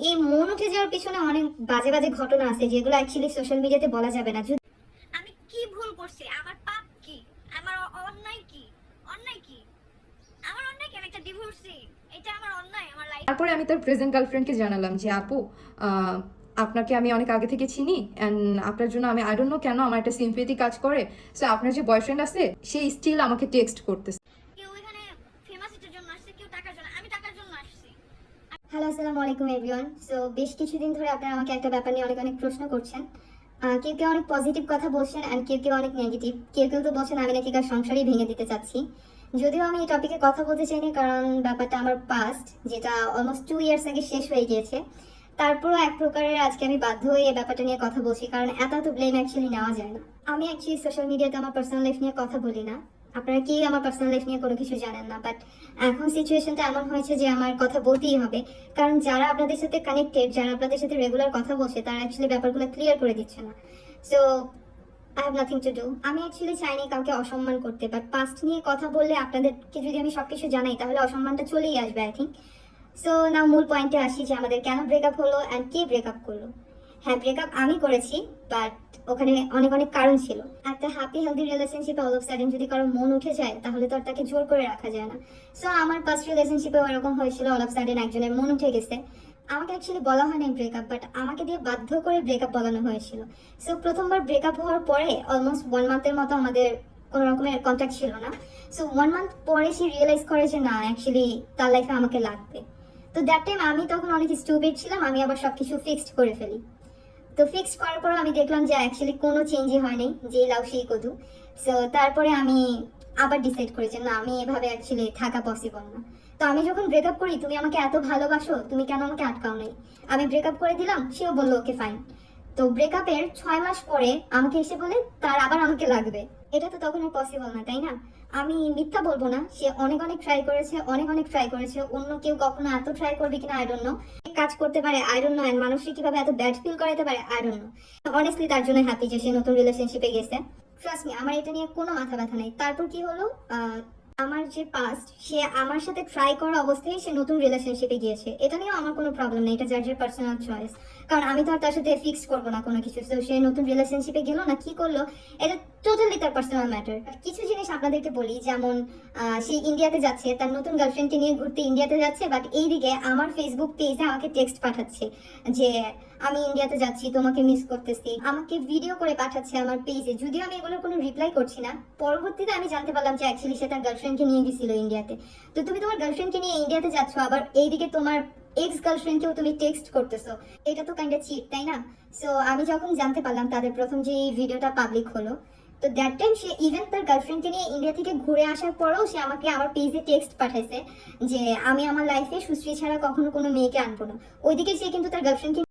এই মন উঠে যাওয়ার পিছনে অনেক বাজে বাজে ঘটনা আছে যেগুলো অ্যাকচুয়ালি সোশ্যাল মিডিয়াতে বলা যাবে না। যদি আমি কি ভুল করছি? আমার পাপ কি? আমার অন্যায় কি? অন্যায় কি? আমার অন্যায় কি? আমি একটা ডিভোর্সি এটা আমার অন্যায় আমার লাইফ তারপরে আমি তার প্রেজেন্ট গার্লফ্রেন্ডকে জানালাম যে আপু আহ, আপনাকে আমি অনেক আগে থেকে চিনি অ্যান্ড আপনার জন্য আমি আই ডোন্ট নো কেন আমার একটা সিম্পেথি কাজ করে। সো আপনার যে বয়ফ্রেন্ড আছে সে স্টিল আমাকে টেক্সট করতেছে কেউ এখানে ফেমাসিটির জন্য আসছে কেউ টাকার জন্য আমি টাকার জন্য আসছি হ্যালো আসসালামু আলাইকুম এভরিওয়ান সো বেশ কিছুদিন ধরে আপনারা আমাকে একটা ব্যাপার নিয়ে অনেক অনেক প্রশ্ন করছেন। কেউ কেউ অনেক পজিটিভ কথা বলছেন অ্যান্ড কেউ কেউ অনেক নেগেটিভ কেউ কেউ তো বলছেন, আমি নাকি কার সংসারই ভেঙে দিতে চাচ্ছি। যদিও আমি এই টপিকে কথা বলতে চাইনি, কারণ ব্যাপারটা আমার পাস্ট যেটা অলমোস্ট টু ইয়ার্স আগে শেষ হয়ে গিয়েছে। তারপরও এক প্রকারের আজকে আমি বাধ্য হয়ে এই ব্যাপারটা নিয়ে কথা বলছি, কারণ এত এত ব্লেম অ্যাকচুয়ালি নেওয়া যায় না। আমি অ্যাকচুয়ালি সোশ্যাল মিডিয়াতে আমার পার্সোনাল লাইফ নিয়ে কথা বলি না। আপনারা কি আমার পার্সোনাল লাইফ নিয়ে কোনো কিছু জানেন না? বাট এখন সিচুয়েশনটা এমন হয়েছে যে আমার কথা বলতেই হবে। কারণ যারা আপনাদের সাথে কানেক্টেড যারা আপনাদের সাথে রেগুলার কথা বলছে, তারা অ্যাকচুয়ালি ব্যাপারগুলো ক্লিয়ার করে দিচ্ছে না। So I have nothing to do আমি অ্যাকচুয়ালি চাইনি কাউকে অসম্মান করতে। বাট পাস্ট নিয়ে কথা বললে আপনাদেরকে যদি আমি সবকিছু জানাই, তাহলে অসম্মানটা চলেই আসবে আই থিঙ্ক সো না মূল পয়েন্টে আসি যে আমাদের কেন ব্রেকআপ হলো অ্যান্ড কে ব্রেকআপ করল। হ্যাঁ ব্রেকআপ আমি করেছি বাট ওখানে অনেক অনেক কারণ ছিল। একটা হ্যাপি হেলদি রিলেশনশিপে অল অফ সাডেন যদি কারও মন উঠে যায়, তাহলে তো আর তাকে জোর করে রাখা যায় না। সো আমার ফার্স্ট রিলেশনশিপে ওরকম হয়েছিল অল অফ সাডেন একজনের মন উঠে গেছে। আমাকে অ্যাকচুয়ালি বলা হয়নি ব্রেকআপ বাট আমাকে দিয়ে বাধ্য করে ব্রেকআপ বলানো হয়েছিল। সো প্রথমবার ব্রেকআপ হওয়ার পরে অলমোস্ট ওয়ান মান্থের মতো আমাদের কোনো রকমের কন্ট্যাক্ট ছিল না। সো ওয়ান মান্থ পরে সে রিয়েলাইজ করে যে না অ্যাকচুয়ালি তার লাইফে আমাকে লাগবে। তো দ্যাট টাইম আমি তখন অনেক স্টুপিড ছিলাম, আমি আবার সব কিছু ফিক্সড করে ফেলি। তো ফিক্সড করার পর আমি দেখলাম যে অ্যাকচুয়ালি কোনো চেঞ্জই হয়নি, যে লাভ সেই কদু। সো তারপরে আমি আবার ডিসাইড করেছি না, আমি এভাবে অ্যাকচুয়ালি থাকা পসিবল না। তো আমি যখন ব্রেকআপ করি, তুমি আমাকে এত ভালোবাসো, তুমি কেন আমাকে আটকাও নাই? আমি ব্রেকআপ করে দিলাম, সেও বলল ওকে ফাইন তো ব্রেকআপের ছয় মাস পরে আমাকে এসে বলে, তার আবার আমাকে লাগবে। এটা তো তখন আর পসিবল না, তাই না? আমি মিথ্যা বলব না, সে অনেক অনেক ট্রাই করেছে, অনেক অনেক ট্রাই করেছে, অন্য কেউ কখনো এত ট্রাই করবে কিনা আই ডোন্ট নো কাজ করতে পারে আই ডোন্ট নো এন্ড মানুষকে কীভাবে এত ব্যাড ফিল করাতে পারে ডোন্ট নো অনেস্টলি তার জন্য হ্যাপি যে সে নতুন রিলেশনশিপে গেছে। ট্রাস্ট মি আমার এটা নিয়ে কোনো মাথা ব্যথা নেই। তারপর কি হলো? আমার যে পাস্ট সে আমার সাথে ট্রাই করা অবস্থায় সে নতুন রিলেশনশিপে গিয়েছে। এটা নিয়েও আমার কোনো প্রবলেম নেই, এটা যার যার পার্সোনাল চয়েস কারণ আমি তো আর তার সাথে ফিক্স করব না কোনো কিছু। তো সে নতুন রিলেশনশিপে গেলো না, কি করল? এটা টোটালি তার পার্সোনাল ম্যাটার কিছু জিনিস আপনাদেরকে বলি, যেমন সে ইন্ডিয়াতে যাচ্ছে, তার নতুন গার্লফ্রেন্ডকে নিয়ে ঘুরতে ইন্ডিয়াতে যাচ্ছে বাট এইদিকে আমার ফেসবুক পেজে আমাকে টেক্সট পাঠাচ্ছে যে আমি ইন্ডিয়াতে যাচ্ছি, তোমাকে মিস করতেছি। আমাকে ভিডিও করে পাঠাচ্ছে আমার পেজে যদিও আমি এগুলোর কোনো রিপ্লাই করছি না, পরবর্তীতে আমি জানতে পারলাম যে অ্যাকচুয়ালি সে তার গার্লফ্রেন্ডকে নিয়ে গেছিল ইন্ডিয়াতে। তো তুমি তোমার গার্লফ্রেন্ডকে নিয়ে ইন্ডিয়াতে যাচ্ছ, আবার এইদিকে তোমার এক্স গার্লফ্রেন্ডকেও তুমি টেক্সট করতেছো। এটা তো কাইন্ড চিট তাই না? সো আমি যখন জানতে পারলাম তাদের প্রথম যে এই ভিডিওটা পাবলিক হলো, তো দ্যাট টাইম সে ইভেন তার গার্লফ্রেন্ডকে নিয়ে ইন্ডিয়া থেকে ঘুরে আসার পরেও সে আমাকে আমার পেজে টেক্সট পাঠাইছে যে, আমি আমার লাইফে সুশ্রী ছাড়া কখনো কোনো মেয়েকে আনব না। ওইদিকে সে কিন্তু তার গার্লফ্রেন্ডকে